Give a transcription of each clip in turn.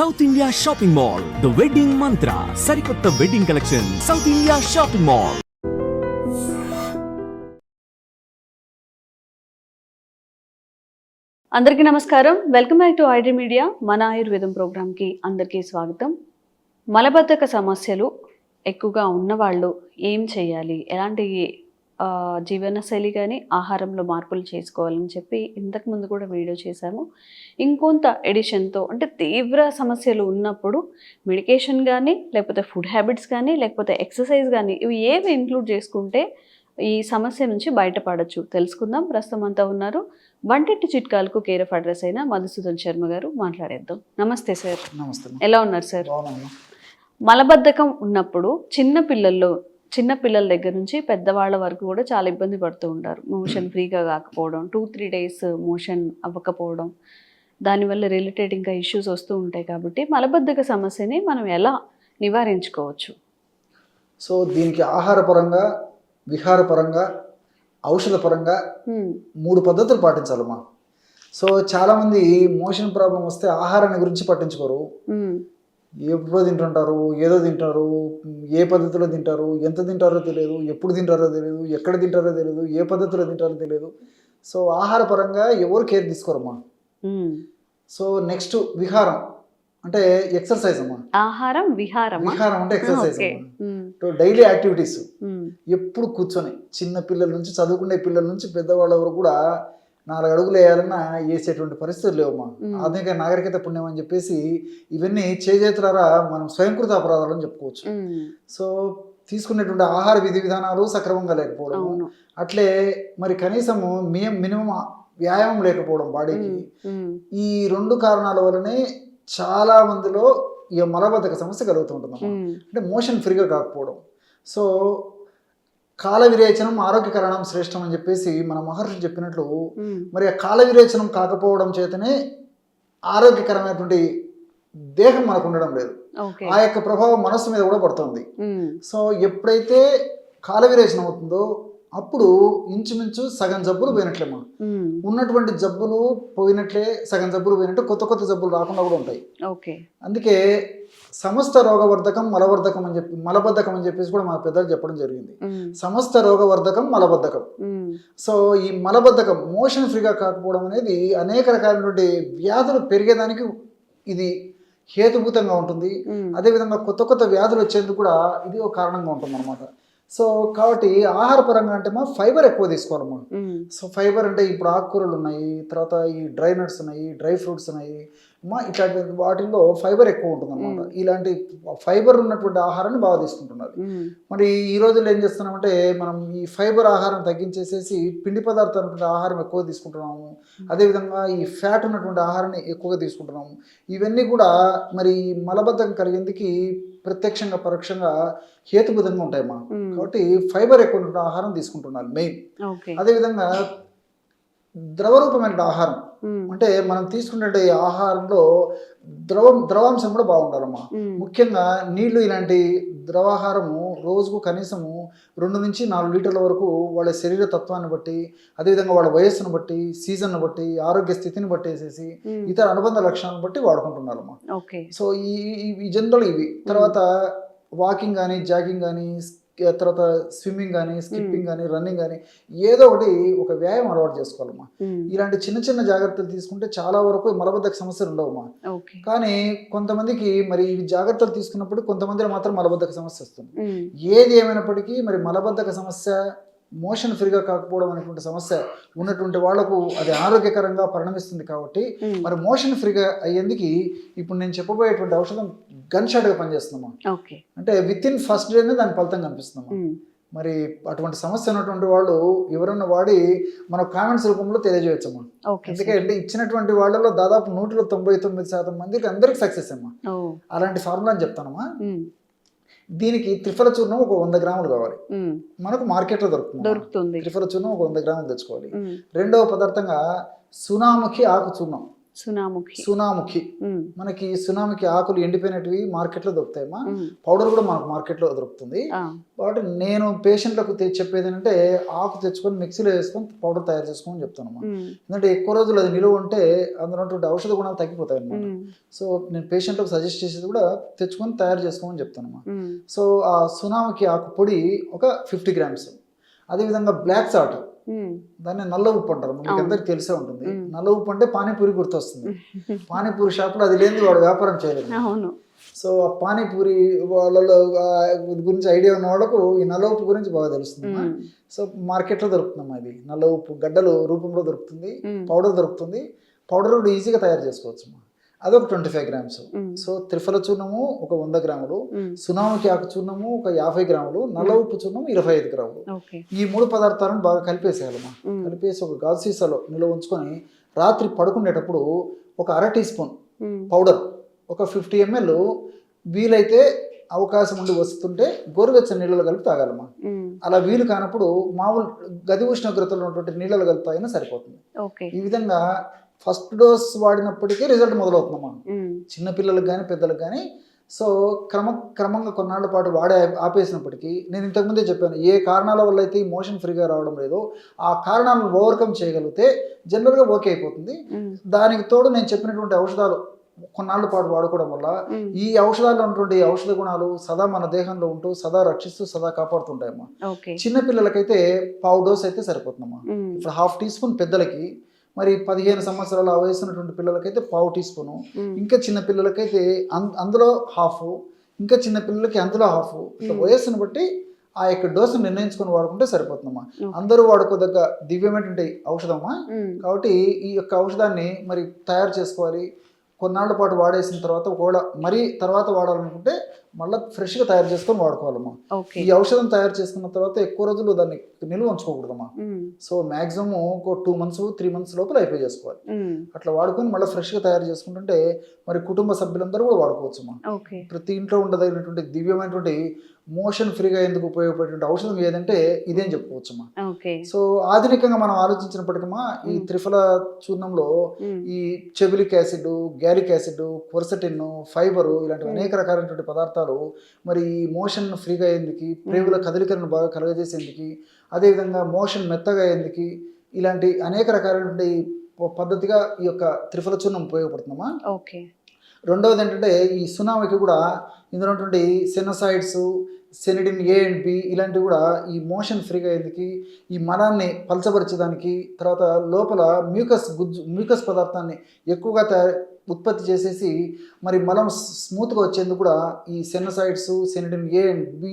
South India shopping mall the wedding Mantra సరికొత్త wedding collection South India shopping mall అందరికీ నమస్కారం. Welcome back to ID media మన ఆయుర్వేదం ప్రోగ్రామ్కి అందరికీ స్వాగతం. మలబద్ధక సమస్యలు ఎక్కువగా ఉన్నవాళ్ళు ఏం చేయాలి? ఎలాంటి జీవనశైలి కానీ ఆహారంలో మార్పులు చేసుకోవాలని చెప్పి ఇంతకు ముందు కూడా వీడియో చేశాము. ఇంకొంత ఎడిషన్తో అంటే తీవ్ర సమస్యలు ఉన్నప్పుడు మెడికేషన్ కానీ లేకపోతే ఫుడ్ హ్యాబిట్స్ కానీ లేకపోతే ఎక్సర్సైజ్ కానీ ఇవి ఏవి ఇంక్లూడ్ చేసుకుంటే ఈ సమస్య నుంచి బయటపడచ్చు. తెలుసుకుందాం. ప్రస్తుతం అంతా ఉన్నారు. వంటింటి చిట్కాలకు కేర్ ఆఫ్ అడ్రస్ అయిన మధుసూదన్ శర్మ గారు మాట్లాడేద్దాం. నమస్తే సార్. నమస్తే. ఎలా ఉన్నారు సార్? మలబద్ధకం ఉన్నప్పుడు చిన్న పిల్లల్లో చిన్న పిల్లల దగ్గర నుంచి పెద్దవాళ్ళ వరకు కూడా చాలా ఇబ్బంది పడుతూ ఉంటారు. మోషన్ ఫ్రీగా కాకపోవడం టూ త్రీ డేస్ మోషన్ అవ్వకపోవడం దానివల్ల రిలేటెడ్ ఇంకా ఇష్యూస్ వస్తూ ఉంటాయి కాబట్టి మలబద్ధక సమస్యని మనం ఎలా నివారించుకోవచ్చు? సో దీనికి ఆహారపరంగా విహారపరంగా ఔషధపరంగా హ్మ్, మూడు పద్ధతులు పాటించాలమ్మా. సో చాలామంది మోషన్ ప్రాబ్లం వస్తే ఆహారాన్ని గురించి పట్టించుకోరు. హ్మ్, ఎప్పుడో తింటుంటారు? ఏదో తింటారు? ఏ పద్ధతిలో తింటారు? ఎంత తింటారో తెలియదు. ఎప్పుడు తింటారో తెలియదు. ఎక్కడ తింటారో తెలియదు. ఏ పద్ధతిలో తింటారో తెలియదు. సో ఆహారపరంగా ఎవరు కేర్ తీసుకోరమ్మా. సో నెక్స్ట్ విహారం. అంటే ఎక్సర్సైజ్ అమ్మా. ఆహారం విహారమా? విహారం అంటే ఎక్సర్సైజ్ డైలీ యాక్టివిటీస్ ఎప్పుడు కూర్చొని చిన్న పిల్లల నుంచి చదువుకునే పిల్లల నుంచి పెద్దవాళ్ళ వరకు కూడా నాలుగు అడుగులు వేయాలన్నా వేసేటువంటి పరిస్థితులు లేవమ్మా మ్మ్. ఆధునిక నాగరికత పుణ్యం అని చెప్పేసి ఇవన్నీ చేజేతులారా మనం స్వయంకృత అపరాధాలు అని చెప్పుకోవచ్చు. సో తీసుకునేటువంటి ఆహార విధి విధానాలు సక్రమంగా లేకపోవడం అట్లే మరి కనీసము మియం మినిమం వ్యాయామం లేకపోవడం బాడీకి. ఈ రెండు కారణాల వల్లనే చాలా మందిలో ఈ మలబద్ధక సమస్య కలుగుతుంటుందమ్మా హ్మ్. అంటే మోషన్ ఫ్రీగా కాకపోవడం సో కాల విరేచనం ఆరోగ్యకరణం శ్రేష్టం అని చెప్పేసి మన మహర్షి చెప్పినట్లు. మరి ఆ కాల విరేచనం కాకపోవడం చేతనే ఆరోగ్యకరమైనటువంటి దేహం మనకు ఉండడం లేదు ఆ యొక్క ప్రభావం మనస్సు మీద కూడా పడుతుంది. సో ఎప్పుడైతే కాల విరేచనం అవుతుందో అప్పుడు ఇంచుమించు సగం జబ్బులు పోయినట్లేమా. ఉన్నటువంటి జబ్బులు పోయినట్లే సగం జబ్బులు పోయినట్టు కొత్త కొత్త జబ్బులు రాకుండా కూడా ఉంటాయి ఓకే అందుకే సమస్త రోగవర్ధకం మలవర్ధకం అని చెప్పి మలబద్ధకం అని చెప్పేసి కూడా మా పెద్దలు చెప్పడం జరిగింది. సమస్త రోగవర్ధకం మలబద్ధకం. సో ఈ మలబద్ధకం మోషన్ ఫ్రీగా కాకపోవడం అనేది అనేక రకాలైనటువంటి వ్యాధులు పెరిగేదానికి ఇది హేతుభూతంగా ఉంటుంది. అదేవిధంగా కొత్త కొత్త వ్యాధులు వచ్చేందుకు కూడా ఇది ఒక కారణంగా ఉంటుంది అనమాట సో కాబట్టి ఆహార పరంగా అంటే మా ఫైబర్ ఎక్కువ తీసుకోవాలమ్మా. సో ఫైబర్ అంటే ఇప్పుడు ఆకుకూరలు ఉన్నాయి తర్వాత ఈ డ్రై నట్స్ ఉన్నాయి డ్రై ఫ్రూట్స్ ఉన్నాయి. మా ఇట్లాంటి వాటిల్లో ఫైబర్ ఎక్కువ ఉంటుంది అనమాట ఇలాంటి ఫైబర్ ఉన్నటువంటి ఆహారాన్ని బాగా తీసుకుంటున్నారు. మరి ఈ రోజుల్లో ఏం చేస్తున్నామంటే మనం ఈ ఫైబర్ ఆహారం తగ్గించేసేసి పిండి పదార్థాలు ఆహారం ఎక్కువ తీసుకుంటున్నాము. అదేవిధంగా ఈ ఫ్యాట్ ఉన్నటువంటి ఆహారాన్ని ఎక్కువగా తీసుకుంటున్నాము. ఇవన్నీ కూడా మరి మలబద్ధకం కలిగేందుకు ప్రత్యక్షంగా పరోక్షంగా హేతుబద్ధంగా ఉంటాయమ్మా Hmm. కాబట్టి ఫైబర్ ఎక్కువ ఆహారం తీసుకుంటున్నారు మెయిన్. అదేవిధంగా ద్రవరూపమైన ఆహారం. అంటే మనం తీసుకునే ఈ ఆహారంలో ద్రవం ద్రవాంశం కూడా బాగుండాలమ్మా. ముఖ్యంగా నీళ్ళు ఇలాంటి ద్రవాహారము రోజుకు కనీసము రెండు నుంచి నాలుగు లీటర్ల వరకు వాళ్ళ శరీర తత్వాన్ని బట్టి అదేవిధంగా వాళ్ళ వయస్సును బట్టి సీజన్ను బట్టి ఆరోగ్య స్థితిని బట్టి వేసేసి హ్మ్. ఇతర అనుబంధ లక్షణాలను బట్టి వాడుకుంటున్నారమ్మా సో ఈ జనరల్ ఇవి తర్వాత వాకింగ్ కానీ జాగింగ్ కానీ తర్వాత స్విమ్మింగ్ కానీ స్కిప్పింగ్ కానీ రన్నింగ్ కానీ ఏదో ఒకటి ఒక వ్యాయామం అలవాటు చేసుకోవాలమ్మా. ఇలాంటి చిన్న చిన్న జాగ్రత్తలు తీసుకుంటే చాలా వరకు మలబద్ధక సమస్యలు ఉండవమ్మా కానీ కొంతమందికి మరి ఇవి జాగ్రత్తలు తీసుకున్నప్పుడు కొంతమందిలో మాత్రం మలబద్ధక సమస్య వస్తుంది. ఏది ఏమైనప్పటికీ మరి మలబద్ధక సమస్య మోషన్ ఫ్రీగా కాకపోవడం అనేటువంటి సమస్య ఉన్నటువంటి వాళ్ళకు అది ఆరోగ్యకరంగా పరిణమిస్తుంది కాబట్టి. మరి మోషన్ ఫ్రీగా అయ్యేందుకు ఇప్పుడు నేను చెప్పబోయేటువంటి ఔషధం గన్ షాట్గా పనిచేస్తుందమ్మా. ఓకే. అంటే విత్ ఇన్ ఫస్ట్ డేనే దాని ఫలితం కనిపిస్తుందమ్మా. హ్మ్. మరి అటువంటి సమస్య ఉన్నటువంటి వాళ్ళు ఎవరన్నా వాడి మన కామెంట్స్ రూపంలో తెలియజేయచ్చమ్మా. అంటే ఇచ్చినటువంటి వాళ్ళలో దాదాపు నూటిలో తొంభై తొమ్మిది శాతం మందికి అందరికి సక్సెస్ అమ్మా. అలాంటి ఫార్ములా అని చెప్తానమ్మా. దీనికి త్రిఫల చూర్ణం ఒక వంద గ్రాములు కావాలి. మనకు మార్కెట్లో దొరుకుతుంది. దొరుకుతుంది. త్రిఫల చూర్ణం ఒక వంద గ్రాములు తెచ్చుకోవాలి. రెండవ పదార్థంగా సునాముఖి ఆకు చూర్ణం. సునాముఖి. సునాముఖి. మనకి సునామికి ఆకులు ఎండిపోయినటివి మార్కెట్లో దొరుకుతాయమ్మా. పౌడర్ కూడా మనకు మార్కెట్లో దొరుకుతుంది. కాబట్టి నేను పేషెంట్లకు చెప్పేది ఏంటంటే ఆకు తెచ్చుకొని మిక్సీలో వేసుకొని పౌడర్ తయారు చేసుకోమని చెప్తానమ్మా. ఎందుకంటే ఎక్కువ రోజులు అది నిలువ ఉంటే అందులో ఔషధ గుణాలు తగ్గిపోతాయి అన్నమాట ఉమ్, సో నేను పేషెంట్లకు సజెస్ట్ చేసేది కూడా తెచ్చుకొని తయారు చేసుకోమని చెప్తానమ్మా. సో ఆ సునామికి ఆకు పొడి ఒక ఫిఫ్టీ గ్రామ్స్. అదేవిధంగా బ్లాక్ సాల్ట్. దాన్ని నల్ల ఉప్పు అంటారు. అవును. అందరికి తెలిసే ఉంటుంది. నల్ల ఉప్పు అంటే పానీపూరి గుర్తొస్తుంది. పానీపూరి షాప్లో అది లేని వాడు వ్యాపారం చేయలేదు. సో ఆ పానీపూరి వాళ్ళలో గురించి ఐడియా ఉన్న వాళ్ళకు ఈ నల్ల ఉప్పు గురించి బాగా తెలుస్తుంది సో మార్కెట్లో దొరుకుతుందమ్మా ఇది. నల్ల ఉప్పు గడ్డలు రూపంలో దొరుకుతుంది పౌడర్ దొరుకుతుంది. పౌడర్ కూడా ఈజీగా తయారు చేసుకోవచ్చు అదొక ట్వంటీ ఫైవ్ గ్రామ్స్. సో త్రిఫల చూర్ణము ఒక వంద గ్రాములు సునామికి ఆకు చూర్ణము ఒక యాభై గ్రాములు నల్ల ఉప్పు చూర్ణము ఇరవై ఐదు గ్రాములు. ఈ మూడు పదార్థాలను బాగా కలిపేసేయాలమ్మా. కలిపేసి ఒక గాజు సీసాలో నిల్వ ఉంచుకొని రాత్రి పడుకునేటప్పుడు ఒక అర టీ స్పూన్ పౌడర్ ఒక ఫిఫ్టీ ఎంఎల్ వీలైతే అవకాశం ఉండి వస్తుంటే గోరువెచ్చని నీళ్ళలో కలిపి తాగాలమ్మా. అలా వీలు కానప్పుడు మామూలు గది ఉష్ణోగ్రతలో ఉన్నటువంటి నీళ్ళలో కలిపి తాగినా సరిపోతుంది. ఈ విధంగా ఫస్ట్ డోస్ వాడినప్పటికీ రిజల్ట్ మొదలవుతుందమ్మా ఉమ్, చిన్నపిల్లలకు కానీ పెద్దలకు కానీ సో క్రమ క్రమంగా కొన్నాళ్ళ పాటు వాడే ఆపేసినప్పటికీ నేను ఇంతకుముందే చెప్పాను ఏ కారణాల వల్ల అయితే ఈ మోషన్ ఫ్రీగా రావడం లేదో ఆ కారణాలను ఓవర్కమ్ చేయగలిగితే జనరల్గా ఓకే అయిపోతుంది. దానికి తోడు నేను చెప్పినటువంటి ఔషధాలు కొన్నాళ్ళ పాటు వాడుకోవడం వల్ల ఈ ఔషధాల్లో ఉన్నటువంటి ఔషధ గుణాలు సదా మన దేహంలో ఉంటూ సదా రక్షిస్తూ సదా కాపాడుతుంటాయమ్మా. ఓకే. చిన్న పిల్లలకైతే పావు డోస్ అయితే సరిపోతుందమ్మా. ఇప్పుడు హాఫ్ టీ స్పూన్ పెద్దలకి మరి పదిహేను సంవత్సరాలు ఆ వయసు ఉన్నటువంటి పిల్లలకైతే పావు టీ స్పూను ఇంకా చిన్న పిల్లలకైతే అందులో హాఫ్ ఇంకా చిన్న పిల్లలకి అందులో హాఫ్. ఇట్లా. వయస్సును బట్టి ఆ యొక్క డోసు నిర్ణయించుకొని వాడుకుంటే సరిపోతుందమ్మా. అందరూ వాడుకోదగ్గ దివ్యమైనటువంటి ఔషధమా ఉమ్, కాబట్టి ఈ యొక్క ఔషధాన్ని మరి తయారు చేసుకోవాలి. కొన్నాళ్ళ పాటు వాడేసిన తర్వాత ఒకవేళ మరీ తర్వాత వాడాలనుకుంటే మళ్ళీ ఫ్రెష్గా తయారు చేసుకొని వాడుకోవాలమ్మా. ఈ ఔషధం తయారు చేసుకున్న తర్వాత ఎక్కువ రోజులు దాన్ని నిల్వ ఉంచుకోకూడదమ్మా. సో మ్యాక్సిమం ఒక టూ మంత్స్ త్రీ మంత్స్ లోపల అయిపోయి చేసుకోవాలి. అట్లా వాడుకొని మళ్ళీ ఫ్రెష్గా తయారు చేసుకుంటుంటే మరి కుటుంబ సభ్యులందరూ కూడా వాడుకోవచ్చమ్మా ఓకే. ప్రతి ఇంట్లో ఉండదగినటువంటి దివ్యమైనటువంటి మోషన్ ఫ్రీగా ఎందుకు ఉపయోగపడేటువంటి ఔషధం ఏదంటే ఇదేం చెప్పుకోవచ్చమ్మా. ఓకే. సో ఆధునికంగా మనం ఆలోచించినప్పటికమ్మా ఈ. త్రిఫల చూర్ణంలో ఈ chebulic acid gallic acid quercetin fibre ఇలాంటి. అనేక రకాలైనటువంటి పదార్థాలు మరి ఈ మోషన్ ఫ్రీగా అయ్యేందుకు ప్రేగుల కదలికలను బాగా కలగజేసేందుకు అదేవిధంగా మోషన్ మెత్తగా అయ్యేందుకు ఇలాంటి అనేక రకాలైనటువంటి పద్ధతిగా ఈ యొక్క త్రిఫల చూర్ణం ఉపయోగపడుతుందమ్మా. ఓకే. రెండవది ఏంటంటే ఈ సునామికి కూడా ఇందులో ఉన్నటువంటి సెనసైడ్స్ సెనిడిన్ ఏ అండ్ బి ఇలాంటివి కూడా ఈ మోషన్ ఫ్రీగా అయ్యేందుకు ఈ మలాన్ని పలచబరిచేదానికి తర్వాత లోపల మ్యూకస్ గుజ్జు మ్యూకస్ పదార్థాన్ని ఎక్కువగా తయారు ఉత్పత్తి చేసేసి మరి మలం స్మూత్గా వచ్చేందుకు కూడా ఈ sennosides sennidin A and B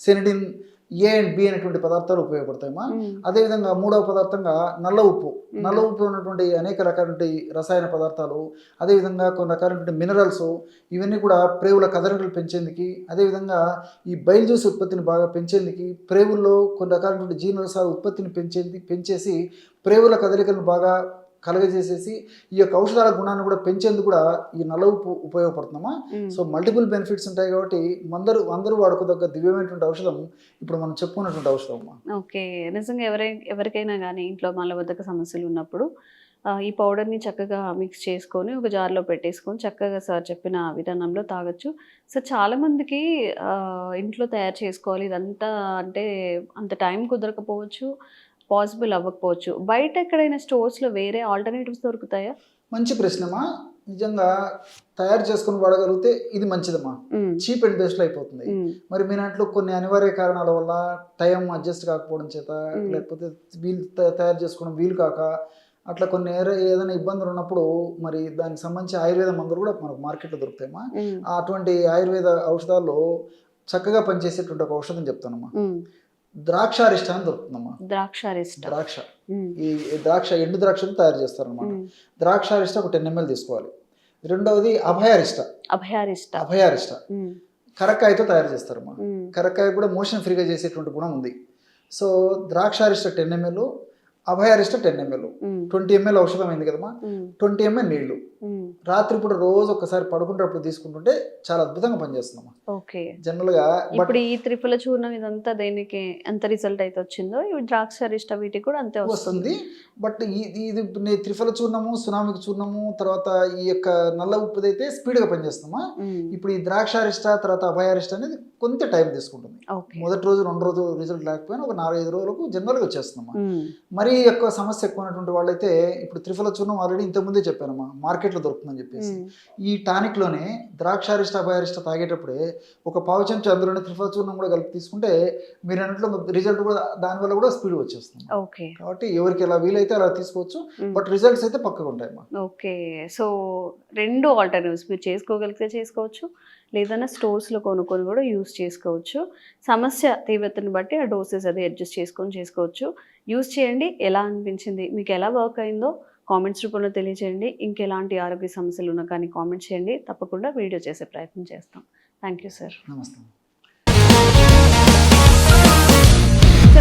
sennidin A and B అనేటువంటి పదార్థాలు ఉపయోగపడతాయమ్మా. అదేవిధంగా మూడవ పదార్థంగా నల్ల ఉప్పు. నల్ల ఉప్పులో ఉన్నటువంటి అనేక రకాలైనటువంటి రసాయన పదార్థాలు అదేవిధంగా కొన్ని రకాలైనటువంటి మినరల్స్ ఇవన్నీ కూడా ప్రేవుల కదలికలు పెంచేందుకు అదేవిధంగా ఈ బయలు జ్యూస్ ఉత్పత్తిని బాగా పెంచేందుకు ప్రేవుల్లో కొన్ని రకాలైనటువంటి జీర్ణరసాల ఉత్పత్తిని పెంచేంది పెంచేసి ప్రేవుల కదలికలను బాగా కలగజేసేసి ఈ యొక్క ఔషధాల గుణాన్ని కూడా పెంచేందుకు కూడా ఈ నల్ల ఉప్పు ఉపయోగపడుతుందమ్మా. ఉమ్, సో మల్టిపుల్ బెనిఫిట్స్ ఉంటాయి కాబట్టి అందరూ అందరూ వాడుకోదగ్గ దివ్యమైనటువంటి ఔషధం ఇప్పుడు మనం చెప్పుకున్నటువంటి ఔషధం ఓకే. నిజంగా ఎవరై ఎవరికైనా కానీ ఇంట్లో మలబద్ధక సమస్యలు ఉన్నప్పుడు ఈ పౌడర్ని చక్కగా మిక్స్ చేసుకొని ఒక జార్లో పెట్టేసుకొని చక్కగా సార్ చెప్పిన విధానంలో తాగొచ్చు. సో చాలామందికి ఇంట్లో తయారు చేసుకోవాలి. ఇదంతా అంటే అంత టైం కుదరకపోవచ్చు. పాసిబుల్ అవ్వకపోవచ్చు. బయట ఎక్కడైనా స్టోర్స్లో వేరే ఆల్టర్నేటివ్స్ దొరుకుతాయా? మంచి ప్రశ్నమా? నిజంగా తయారు చేసుకుని వాడగలిగితే ఇది మంచిదమ్మా. చీప్ అండ్ బెస్ట్లో అయిపోతుంది. మరి మీ దాంట్లో కొన్ని అనివార్య కారణాల వల్ల టైం అడ్జస్ట్ కాకపోవడం చేత. లేకపోతే వీలు తయారు చేసుకోవడం వీలు కాక అట్లా కొన్ని ఏదైనా ఇబ్బందులు ఉన్నప్పుడు మరి దానికి సంబంధించి ఆయుర్వేద మందులు కూడా మనకు మార్కెట్లో దొరుకుతాయమ్మా. అటువంటి ఆయుర్వేద ఔషధాల్లో చక్కగా పనిచేసేటువంటి ఒక ఔషధం చెప్తానమ్మా. ద్రాక్షారిష్ట అని దొరుకుతుందమ్మా. ద్రాక్షారిష్ట. ద్రాక్ష. ఈ ద్రాక్ష ఎండు ద్రాక్షను తయారు చేస్తారనమాట ఉమ్. ద్రాక్షారిష్ట ఒక టెన్ ఎంఎల్ తీసుకోవాలి. రెండవది అభయారిష్ట. అభయారిష్ట. అభయారిష్ట. కరక్కాయతో తయారు చేస్తారమ్మా. కరక్కాయ కూడా మోషన్ ఫ్రీగా చేసేటువంటి గుణం ఉంది. సో ద్రాక్షారిష్ట టెన్ ఎంఎల్ అభయారిష్ట టెన్ ఎంఎల్. ట్వంటీ ఎంఎల్ ఔషధం అయింది కదమ్మా. ట్వంటీ ఎంఎల్ నీళ్ళు. ఉమ్, రాత్రిపూట రోజు ఒక్కసారి పడుకునేటప్పుడు తీసుకుంటుంటే చాలా అద్భుతంగా పనిచేస్తుందమ్మా. ఓకే. జనరల్గా బట్ ఇప్పుడు ఈ త్రిఫల చూర్ణం ఇదంతా దేనికి ఎంత రిజల్ట్ అయితే వచ్చిందో ఇవి ద్రాక్ష అరిష్ట వీటికి కూడా అంతే వస్తుంది. బట్ ఈ- ఇది నే- త్రిఫల చూర్ణము సునామికి చూర్ణము తర్వాత ఈ యొక్క నల్ల ఉప్పుది అయితే స్పీడ్గా పనిచేస్తామా. ఇప్పుడు ఈ ద్రాక్షారిష్ట తర్వాత అభయారిష్ట అనేది కొంత టైం తీసుకుంటుంది. మొదటి రోజు రెండు రోజు రిజల్ట్ లేకపోయినా ఒక నాలుగైదు రోజులకు జనరల్గా వచ్చేస్తుందమ్మా. మ్మ్. మరీ ఎక్కువ సమస్య ఎక్కువ ఉన్నటువంటి వాళ్ళైతే ఇప్పుడు త్రిఫల చూర్ణం ఆల్రెడీ ఇంతకుముందే చెప్పానమ్మా. మార్కెట్లో దొరుకుతుందని చెప్పేసి. ఈ టానిక్లోనే ద్రాక్షారిష్ట అభయారిష్ట తాగేటప్పుడే ఒక పావు చెంచా అందులోనే త్రిఫల చూర్ణం కూడా కలిపి తీసుకుంటే మీరు అన్నట్లు రిజల్ట్ కూడా దానివల్ల కూడా స్పీడ్ వచ్చేస్తుంది. కాబట్టి ఎవరికి ఎలా వీలైతే అలా తీసుకోవచ్చు. బట్ రిజల్ట్స్ అయితే పక్కగా ఉంటాయమ్మా ఓకే సో రెండు ఆల్టర్నేటివ్స్ మీరు చేసుకోగలిగితే చేసుకోవచ్చు లేదన్నా స్టోర్స్లో కొనుక్కొని కూడా యూస్ చేసుకోవచ్చు. సమస్య తీవ్రతను బట్టి ఆ డోసెస్ అది అడ్జస్ట్ చేసుకొని చేసుకోవచ్చు. యూస్ చేయండి ఎలా అనిపించింది మీకు ఎలా వర్క్ అయిందో కామెంట్స్ రూపంలో తెలియజేయండి ఇంకెలాంటి ఆరోగ్య సమస్యలు ఉన్నా కానీ కామెంట్ చేయండి. తప్పకుండా వీడియో చేసే ప్రయత్నం చేస్తాం. Thank you sir. నమస్తే.